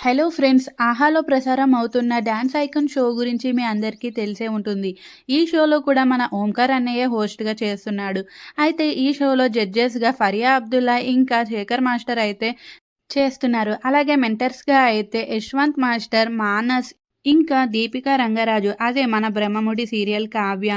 Hello friends ఆహాలో ప్రసారం అవుతున్న డ్యాన్స్ ఐకన్ షో గురించి మీ అందరికీ తెలిసే ఉంటుంది. ఈ షోలో కూడా మన ఓంకార్ అన్నయ్య హోస్ట్గా చేస్తున్నాడు. అయితే ఈ షోలో జడ్జెస్గా ఫరియా అబ్దుల్లా ఇంకా శేఖర్ మాస్టర్ అయితే చేస్తున్నారు. అలాగే మెంటర్స్గా అయితే యశ్వంత్ మాస్టర్ మానస్ ఇంకా దీపికా రంగరాజు. అదే మన బ్రహ్మముడి సీరియల్ కావ్య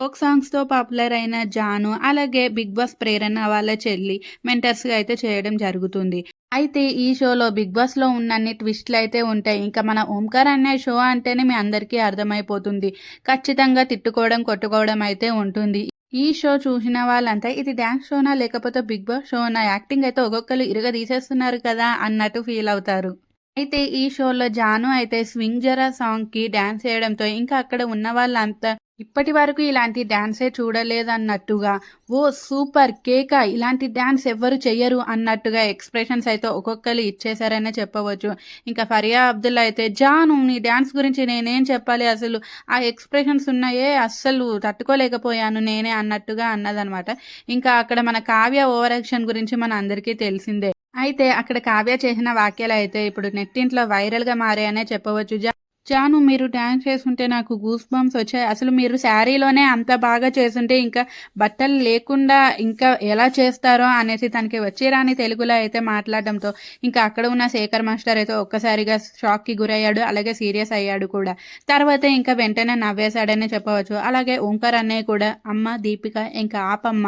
ఫోక్ సాంగ్స్తో పాపులర్ అయిన జాను అలాగే బిగ్ బాస్ ప్రేరణ వాళ్ళ చెల్లి మెంటర్స్గా అయితే చేయడం జరుగుతుంది. అయితే ఈ షోలో బిగ్ బాస్లో ఉన్నన్ని ట్విస్ట్లు అయితే ఉంటాయి. ఇంకా మన ఓంకార్ అనే షో అంటేనే మీ అందరికీ అర్థమైపోతుంది. ఖచ్చితంగా తిట్టుకోవడం కొట్టుకోవడం అయితే ఉంటుంది. ఈ షో చూసిన వాళ్ళంతా ఇది డ్యాన్స్ షోనా లేకపోతే బిగ్ బాస్ షోనా? యాక్టింగ్ అయితే ఒక్కొక్కరు ఇరుగ తీసేస్తున్నారు కదా అన్నట్టు ఫీల్ అవుతారు. అయితే ఈ షోలో జాను అయితే స్వింగ్ జరా సాంగ్కి డ్యాన్స్ చేయడంతో ఇంకా అక్కడ ఉన్న వాళ్ళంతా ఇప్పటి వరకు ఇలాంటి డ్యాన్సే చూడలేదన్నట్టుగా ఓ సూపర్ కేక ఇలాంటి డ్యాన్స్ ఎవ్వరు చెయ్యరు అన్నట్టుగా ఎక్స్ప్రెషన్స్ అయితే ఒక్కొక్కరు ఇచ్చేసారనే చెప్పవచ్చు. ఇంకా ఫరియా అబ్దుల్లా అయితే జాను నీ డ్యాన్స్ గురించి నేనేం చెప్పాలి అసలు? ఆ ఎక్స్ప్రెషన్స్ ఉన్నాయే అస్సలు తట్టుకోలేకపోయాను నేనే అన్నట్టుగా అన్నదనమాట. ఇంకా అక్కడ మన కావ్య ఓవర్ యాక్షన్ గురించి మన అందరికీ తెలిసిందే. అయితే అక్కడ కావ్య చేసిన వాక్యాలు అయితే ఇప్పుడు నెట్టింట్లో వైరల్గా మారాయనే చెప్పవచ్చు. జా జాను మీరు డ్యాన్స్ చేస్తుంటే నాకు గూస్ బంప్స్ వచ్చాయి. అసలు మీరు శారీలోనే అంత బాగా చేస్తుంటే ఇంకా బట్టలు లేకుండా ఇంకా ఎలా చేస్తారో అనేసి తనకి వచ్చి రాని తెలుగులో అయితే మాట్లాడడంతో ఇంకా అక్కడ ఉన్న శేఖర్ మాస్టర్ అయితే ఒక్కసారిగా షాక్కి గురయ్యాడు. అలాగే సీరియస్ అయ్యాడు కూడా. తర్వాత ఇంకా వెంటనే నవ్వేశాడనే చెప్పవచ్చు. అలాగే ఓంకర్ అన్నయ్య కూడా అమ్మ దీపిక ఇంకా ఆపమ్మ.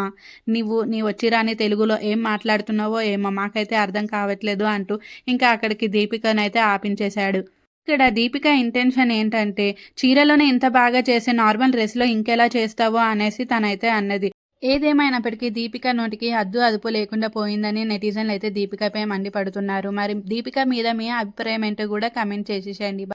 నువ్వు నీ వచ్చి రాని తెలుగులో ఏం మాట్లాడుతున్నావో ఏమో మాకైతే అర్థం కావట్లేదు అంటూ ఇంకా అక్కడికి దీపికనైతే ఆపించేశాడు. ఇక్కడ దీపిక ఇంటెన్షన్ ఏంటంటే చీరలోనే ఇంత బాగా చేసే నార్మల్ డ్రెస్లో ఇంకెలా చేస్తావో అనేసి తనైతే అన్నది. ఏదేమైనప్పటికీ దీపిక నోటికి హద్దు అదుపు లేకుండా పోయిందని నెటిజన్లు అయితే దీపికపై మండిపడుతున్నారు. మరి దీపిక మీద మీ అభిప్రాయం ఏంటో కూడా కమెంట్ చేసేసేయండి.